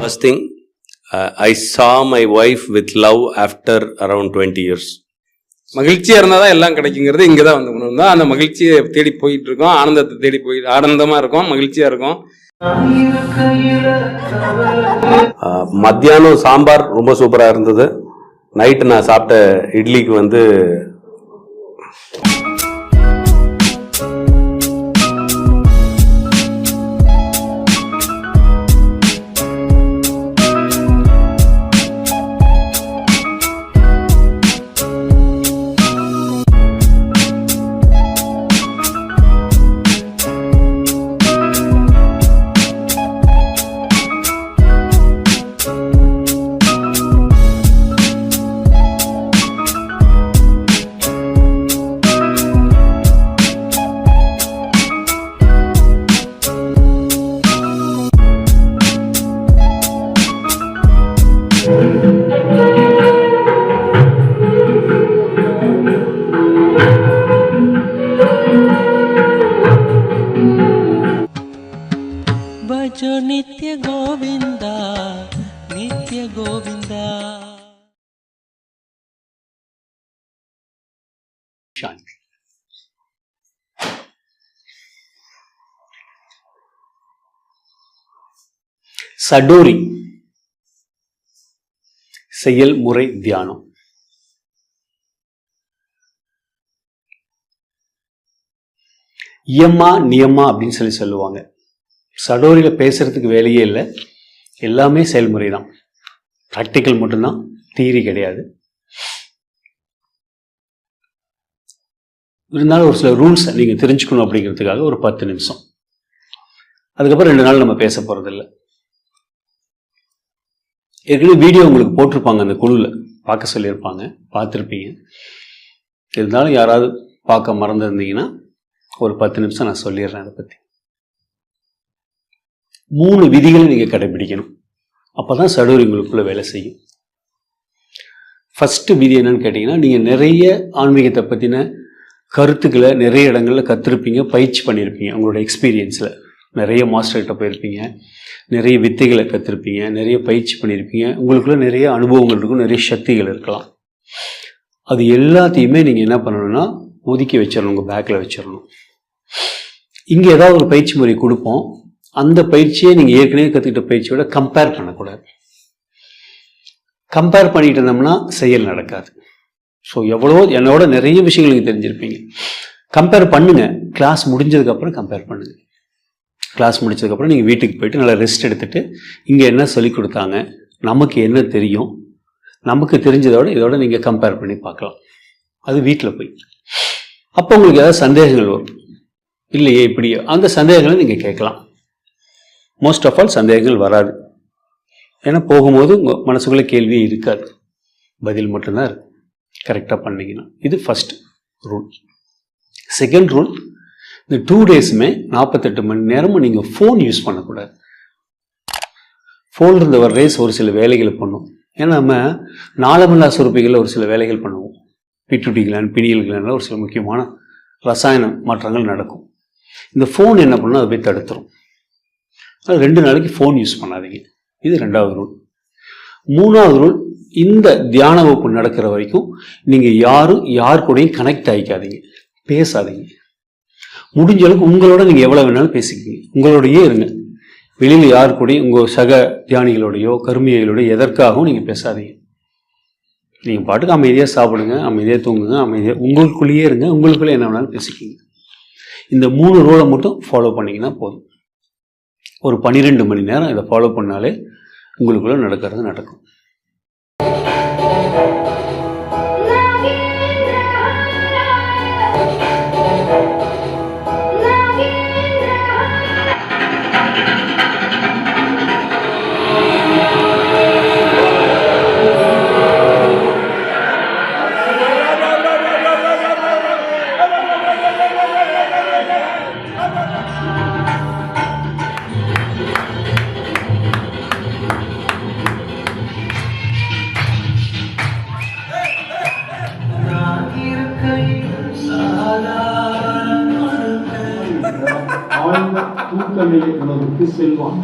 First thing, uh, I saw my wife with love after around 20 years. மகிழ்ச்சியா இருந்தா தான் எல்லாம் கிடைக்குங்கிறது இங்க தான் வந்து உணர்வு. தான் அந்த மகிழ்ச்சியை தேடி போயிட்டு இருக்கோம் ஆனந்தத்தை தேடி போய் ஆனந்தமா இருக்கும் மகிழ்ச்சியா இருக்கும். மத்தியானம் சாம்பார் ரொம்ப சூப்பராக இருந்தது. நைட்டு நான் சாப்பிட்ட இட்லிக்கு வந்து கோவிந்தா நித்ய கோவிந்தா சாந்தி சடோரி செயல்முறை தியானம் இயமா நியமா அப்படின்னு சொல்லி சொல்லுவாங்க சடோரியில் பேசுகிறதுக்கு வேலையே இல்லை. எல்லாமே செயல்முறை தான். ப்ராக்டிக்கல் மட்டும்தான். தீரி கிடையாது. இருந்தாலும் ஒரு சில ரூல்ஸை நீங்கள் தெரிஞ்சுக்கணும் அப்படிங்கிறதுக்காக ஒரு பத்து நிமிஷம். அதுக்கப்புறம் ரெண்டு நாள் நம்ம பேச போகிறதில்ல ஏற்கனவே வீடியோ உங்களுக்கு போட்டிருப்பாங்க அந்த குழுவில் பார்க்க சொல்லியிருப்பாங்க. பார்த்துருப்பீங்க. இருந்தாலும் யாராவது பார்க்க மறந்துருந்தீங்கன்னா ஒரு பத்து நிமிஷம் நான் சொல்லிடுறேன் அதை பற்றி மூணு விதிகளை நீங்கள் கடைபிடிக்கணும். அப்போ தான் சடுவர் உங்களுக்குள்ளே வேலை செய்யும். ஃபஸ்ட்டு விதி என்னன்னு கேட்டிங்கன்னா நீங்கள் நிறைய ஆன்மீகத்தை பற்றின கருத்துக்களை நிறைய இடங்களில் கற்றுருப்பீங்க பயிற்சி பண்ணியிருப்பீங்க உங்களோட எக்ஸ்பீரியன்ஸில் நிறைய மாஸ்டர்கிட்ட போயிருப்பீங்க நிறைய வித்தைகளை கற்றுருப்பீங்க நிறைய பயிற்சி பண்ணியிருப்பீங்க உங்களுக்குள்ள நிறைய அனுபவங்கள் இருக்கும் நிறைய சக்திகள் இருக்கலாம். அது எல்லாத்தையுமே நீங்கள் என்ன பண்ணணும்னா ஒதுக்கி வச்சிடணும் உங்கள் பேக்கில் வச்சிடணும் இங்கே ஏதாவது ஒரு பயிற்சி முறை கொடுப்போம். அந்த பயிற்சியை நீங்கள் ஏற்கனவே கற்றுக்கிட்ட பயிற்சியோட கம்பேர் பண்ணக்கூடாது. கம்பேர் பண்ணிட்டு இருந்தோம்னா செயல் நடக்காது. ஸோ எவ்வளோ என்னோட நிறைய விஷயங்கள் நீங்கள் தெரிஞ்சிருப்பீங்க. கம்பேர் பண்ணுங்க. கிளாஸ் முடிஞ்சதுக்கப்புறம் கம்பேர் பண்ணுங்க. கிளாஸ் முடிச்சதுக்கப்புறம் நீங்கள் வீட்டுக்கு போயிட்டு நல்லா ரெஸ்ட் எடுத்துட்டு இங்கே என்ன சொல்லி கொடுத்தாங்க நமக்கு என்ன தெரியும் நமக்கு தெரிஞ்சதோட இதோட நீங்கள் கம்பேர் பண்ணி பார்க்கலாம். அது வீட்டில் போய். அப்போ உங்களுக்கு ஏதாவது சந்தேகங்கள் வரும். இல்லையே இப்படி அந்த சந்தேகங்களை நீங்கள் கேட்கலாம். மோஸ்ட் ஆஃப் ஆல் சந்தேகங்கள் வராது. ஏன்னா போகும்போது உங்கள் மனசுக்குள்ளே கேள்வியே இருக்காது. பதில் மட்டும்தான் இருக்கு. கரெக்டாக பண்ணீங்கன்னா இது ஃபர்ஸ்ட் ரூல் செகண்ட் ரூல் இந்த டூ டேஸுமே நாற்பத்தெட்டு மணி நேரமும் நீங்கள் ஃபோன் யூஸ் பண்ணக்கூடாது. ஃபோன் இருந்த வர ரேஸ் ஒரு சில வேலைகளை பண்ணும். ஏன்னா நம்ம நாளமில்லா சுரப்பிகளில் ஒரு சில வேலைகள் பண்ணுவோம். பிட்டுடி கிளான் பிணியல் கிளானில் ஒரு சில முக்கியமான ரசாயன மாற்றங்கள் நடக்கும். இந்த ஃபோன் என்ன பண்ணால் அதை போய் தடுத்துரும். அது ரெண்டு நாளைக்கு ஃபோன் யூஸ் பண்ணாதீங்க. இது ரெண்டாவது ரூல் மூணாவது ரூல் இந்த தியான வகுப்பு நடக்கிற வரைக்கும் நீங்கள் யாரும் யார் கூடயும் கனெக்ட் ஆகிக்காதீங்க பேசாதீங்க. முடிஞ்ச அளவுக்கு உங்களோட நீங்கள் எவ்வளோ வேணாலும் பேசிக்கிங்க. உங்களோடையே இருங்க. வெளியில் யார் கூடயும் உங்கள் சக தியானிகளோடையோ கருமியைகளோடையோ எதற்காகவும் நீங்கள் பேசாதீங்க. நீங்கள் பாட்டுக்கு அமைதியாக சாப்பிடுங்க அமைதியாக தூங்குங்க அமைதியாக உங்களுக்குள்ளேயே இருங்க உங்களுக்குள்ளே என்ன வேணாலும் பேசிக்கிங்க. இந்த மூணு ரூலை மட்டும் ஃபாலோ பண்ணிங்கன்னா போதும். ஒரு பன்னிரெண்டு மணி நேரம் இதை ஃபாலோ பண்ணாலே உங்களுக்குள்ளே நடக்கிறது நடக்கும். ஆழ்ந்த தூக்கநிலை உணர்வு அவருக்கு செல்வான்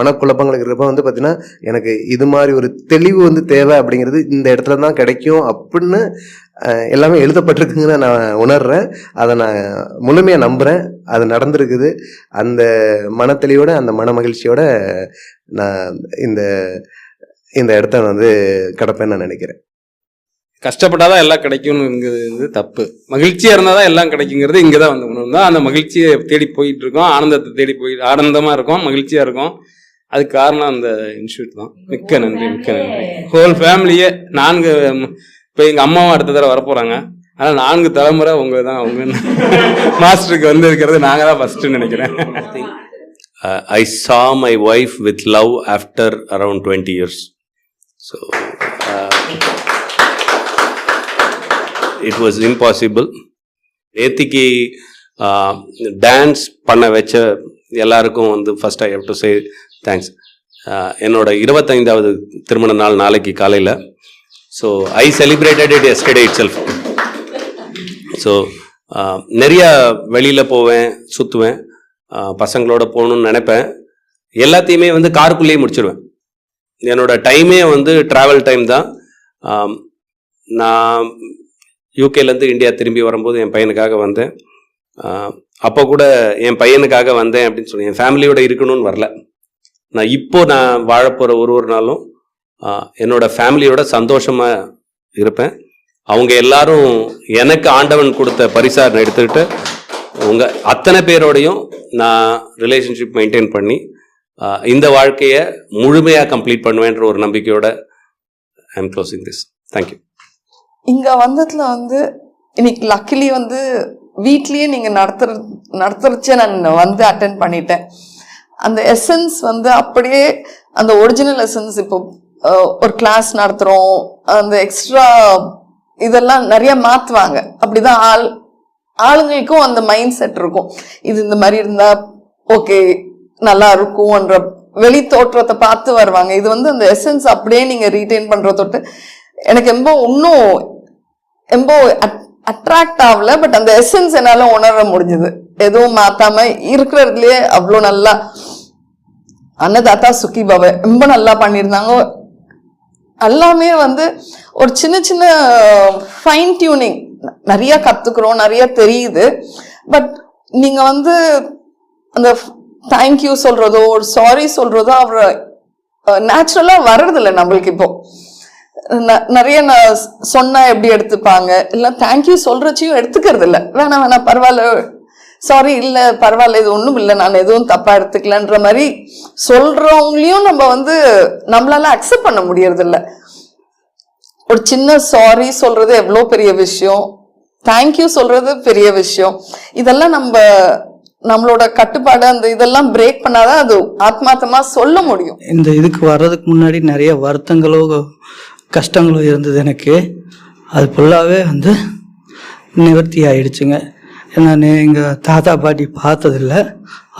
மனக்குழப்பங்கள் இருக்கிறப்ப வந்து பார்த்தீங்கன்னா எனக்கு இது மாதிரி ஒரு தெளிவு வந்து தேவை அப்படிங்கிறது இந்த இடத்துல தான் கிடைக்கும் அப்படின்னு எல்லாமே எழுதப்பட்டிருக்குங்கன்னு நான் உணர்றேன். அதை நான் முழுமையாக நம்புகிறேன் அது நடந்திருக்குது. அந்த மனத்தெளிவோட அந்த மன மகிழ்ச்சியோட நான் இந்த இந்த இடத்த வந்து கிடப்பேன்னு நான் நினைக்கிறேன். கஷ்டப்பட்டாதான் எல்லாம் கிடைக்கும்ங்கிறது தப்பு. மகிழ்ச்சியாக இருந்தால் தான் எல்லாம் கிடைக்குங்கிறது இங்கே தான் வந்து உணர்ந்தோம் அந்த மகிழ்ச்சியை தேடி போயிட்டு இருக்கோம். ஆனந்தத்தை தேடி போய் ஆனந்தமாக இருக்கும். மகிழ்ச்சியாக இருக்கும். அதுக்கு காரணம் அந்த இன்ஸ்டியூட் தான். மிக்க நன்றி மிக்க நன்றி. ஹோல் ஃபேமிலியே நான்கு இப்போ எங்க அம்மாவும் அடுத்த தடவை வரப்போறாங்க. ஆனா நான்கு தலைமுறை உங்க தான் உங்க மாஸ்டருக்கு வந்து இருக்கிறது நாங்க தான் ஃபர்ஸ்ட் நினைக்கிறேன். Uh, I saw my wife with love after around 20 years. So, uh, it was impossible. நேத்திக்கு டான்ஸ் பண்ண வச்ச எல்லாருக்கும் வந்து first I have to say thanks uh, என்னோட இருபத்தைந்தாவது திருமண நாள் நாளைக்கு காலையில். So I celebrated it yesterday itself so நிறைய வெளியில் போவேன் சுற்றுவேன் uh, பசங்களோட போகணும்னு நினைப்பேன். எல்லாத்தையுமே வந்து காருக்குள்ளேயே முடிச்சிடுவேன் என்னோட டைமே வந்து ட்ராவல் டைம் தான். Um, நான் யூகேலேருந்து இந்தியா திரும்பி வரும்போது என் பையனுக்காக வந்தேன். Uh, அப்போ கூட என் பையனுக்காக வந்தேன் அப்படின்னு சொல்லி என் ஃபேமிலியோட இருக்கணும்னு வரல. நான் இப்போ நான் வாழப்போகிற ஒரு ஒரு நாளும் என்னோட ஃபேமிலியோட சந்தோஷமாக இருப்பேன். அவங்க எல்லாரும் எனக்கு ஆண்டவன் கொடுத்த பரிசா எடுத்துக்கிட்டு உங்கள் அத்தனை பேரோடையும் நான் ரிலேஷன்ஷிப் மெயின்டைன் பண்ணி இந்த வாழ்க்கையை முழுமையாக கம்ப்ளீட் பண்ணுவேன்ற ஒரு நம்பிக்கையோட I am closing this thank you இங்கே வந்ததில் வந்து இன்னைக்கு லக்கிலி வந்து வீட்லேயே நீங்கள் நடத்துற நடத்துறச்சே நான் வந்து அட்டன் பண்ணிட்டேன். அந்த எசன்ஸ் வந்து அப்படியே அந்த ஒரிஜினல் எசன்ஸ் இப்போ ஒரு கிளாஸ் நடத்துகிறோம் அந்த எக்ஸ்ட்ரா இதெல்லாம் நிறைய மாற்றுவாங்க அப்படிதான் ஆள் ஆளுங்களுக்கும் அந்த மைண்ட் செட் இருக்கும். இது இந்த மாதிரி இருந்தா ஓகே நல்லா இருக்கும்ன்ற வெளி தோற்றத்தை பார்த்து வருவாங்க. இது வந்து அந்த எசன்ஸ் அப்படியே நீங்க ரீட்டைன் பண்ற தொட்டு எனக்கு ரொம்ப இன்னும் ரொம்ப அட்ராக்ட் ஆகல பட் அந்த எசன்ஸ் என்னால உணர முடிஞ்சது. எதுவும் மாத்தாம இருக்கிறதுலயே அவ்வளோ நல்லா அன்னதாத்தா சுக்கி பாபா ரொம்ப நல்லா பண்ணியிருந்தாங்க. எல்லாமே வந்து ஒரு சின்ன சின்ன ஃபைன் டியூனிங் நிறைய கத்துக்கிறோம் நிறைய தெரியுது. பட் நீங்க வந்து அந்த தேங்க்யூ சொல்றதோ ஒரு சாரி சொல்றதோ அவர் நேச்சுரலா வர்றதில்ல நம்மளுக்கு இப்போ. ந- நிறைய நான் சொன்னால் சொன்னா எப்படி எடுத்துப்பாங்க? இல்லை தேங்க்யூ சொல்றச்சையும் எடுத்துக்கிறது இல்லை வேணாம் வேணாம் பரவாயில்ல. சாரி இல்லை பரவாயில்ல இது ஒன்றும் இல்லை நான் எதுவும் தப்பாக எடுத்துக்கலன்ற மாதிரி சொல்கிறவங்களையும் நம்ம வந்து நம்மளால அக்செப்ட் பண்ண முடியறதில்ல. ஒரு சின்ன சாரி சொல்கிறது எவ்வளோ பெரிய விஷயம்? தேங்க்யூ சொல்கிறது பெரிய விஷயம். இதெல்லாம் நம்ம நம்மளோட கட்டுப்பாடு அந்த இதெல்லாம் பிரேக் பண்ணாதான் அது ஆத்மார்த்தமா சொல்ல முடியும். இந்த இதுக்கு வர்றதுக்கு முன்னாடி நிறைய வருத்தங்களோ கஷ்டங்களோ இருந்தது எனக்கு. அது ஃபுல்லாகவே வந்து நிவர்த்தி ஆயிடுச்சுங்க. நான் எங்கள் தாத்தா பாட்டி பார்த்ததில்ல.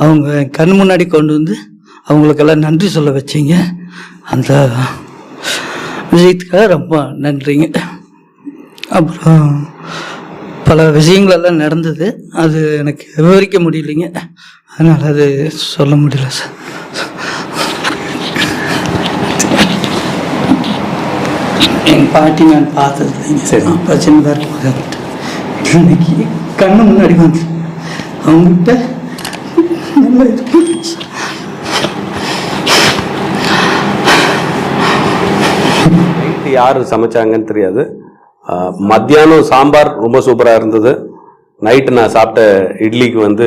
அவங்க கண் முன்னாடி கொண்டு வந்து அவங்களுக்கெல்லாம் நன்றி சொல்ல வச்சீங்க. அந்த விஷயத்துக்காக ரொம்ப நன்றிங்க. அப்புறம் பல விஷயங்களெல்லாம் நடந்தது. அது எனக்கு விவரிக்க முடியலைங்க. அதனால் அது சொல்ல முடியல சார். என் பாட்டி நான் பார்த்தது இல்லைங்க சரி அப்போ சின்னதாக இன்னைக்கு கண்ணு முன்னாடி வந்து. அவங்ககிட்ட நம்ம இது? நைட்டு யார் சமைச்சாங்கன்னு தெரியாது. மத்தியானம் சாம்பார் ரொம்ப சூப்பராக இருந்தது. நைட்டு நான் சாப்பிட்ட இட்லிக்கு வந்து